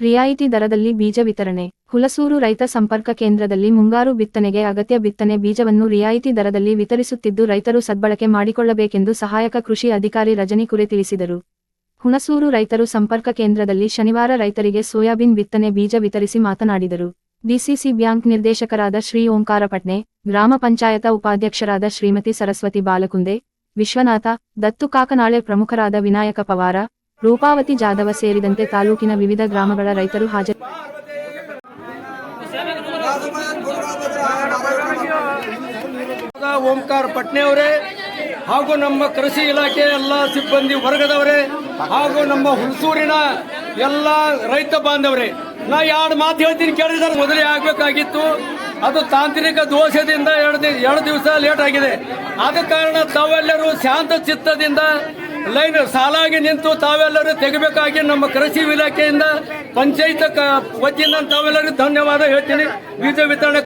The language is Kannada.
ರಿಯಾಯಿತಿ ದರದಲ್ಲಿ ಬೀಜ ವಿತರಣೆ. ಹುಲಸೂರು ರೈತ ಸಂಪರ್ಕ ಕೇಂದ್ರದಲ್ಲಿ ಮುಂಗಾರು ಬಿತ್ತನೆಗೆ ಅಗತ್ಯ ಬಿತ್ತನೆ ಬೀಜವನ್ನು ರಿಯಾಯಿತಿ ದರದಲ್ಲಿ ವಿತರಿಸುತ್ತಿದ್ದು ರೈತರು ಸದ್ಬಳಕೆ ಮಾಡಿಕೊಳ್ಳಬೇಕೆಂದು ಸಹಾಯಕ ಕೃಷಿ ಅಧಿಕಾರಿ ರಜನಿ ಕುರೆ ತಿಳಿಸಿದರು. ಹುಣಸೂರು ರೈತರು ಸಂಪರ್ಕ ಕೇಂದ್ರದಲ್ಲಿ ಶನಿವಾರ ರೈತರಿಗೆ ಸೋಯಾಬೀನ್ ಬಿತ್ತನೆ ಬೀಜ ವಿತರಿಸಿ ಮಾತನಾಡಿದರು. ಡಿಸಿಸಿ ಬ್ಯಾಂಕ್ ನಿರ್ದೇಶಕರಾದ ಶ್ರೀ ಓಂಕಾರ ಪಟ್ನೆ, ಗ್ರಾಮ ಪಂಚಾಯತ ಉಪಾಧ್ಯಕ್ಷರಾದ ಶ್ರೀಮತಿ ಸರಸ್ವತಿ ಬಾಲಕುಂದೆ, ವಿಶ್ವನಾಥ, ದತ್ತು ಕಾಕನಾಳೆ ಪ್ರಮುಖರಾದ ವಿನಾಯಕ ಪವಾರ ರೂಪಾವತಿ ಜಾಧವ ಸೇರಿದಂತೆ ತಾಲೂಕಿನ ವಿವಿಧ ಗ್ರಾಮಗಳ ರೈತರು ಹಾಜರು ಓಂಕಾರ ಪಟ್ನೆ ಅವರೇ ಹಾಗೂ ನಮ್ಮ ಕೃಷಿ ಇಲಾಖೆ ಎಲ್ಲ ಸಿಬ್ಬಂದಿ ವರ್ಗದವರೇ ಹಾಗೂ ನಮ್ಮ ಹುಣಸೂರಿನ ಎಲ್ಲ ರೈತ ಬಾಂಧವರೇ, ನಾ ಎರಡು ಮಾತು ಹೇಳ್ತೀನಿ ಕೇಳಿದ್ರೆ. ಮೊದಲೇ ಆಗಬೇಕಾಗಿತ್ತು. ಅದು ತಾಂತ್ರಿಕ ದೋಷದಿಂದ ಎರಡು ಎರಡು ದಿವಸ ಲೇಟ್ ಆಗಿದೆ. ಆದ ಕಾರಣ ತಾವೆಲ್ಲರೂ ಶಾಂತ ಚಿತ್ತದಿಂದ ಲೈನ್ ಸಾಲಾಗಿ ನಿಂತು ತಾವೆಲ್ಲರೂ ತೆಗಬೇಕಾಗಿ ನಮ್ಮ ಕೃಷಿ ಇಲಾಖೆಯಿಂದ ಪಂಚಾಯತ್ ವತಿಯಿಂದ ತಾವೆಲ್ಲರಿಗೂ ಧನ್ಯವಾದ ಹೇಳ್ತೀನಿ. ಬೀಜ ವಿತರಣೆ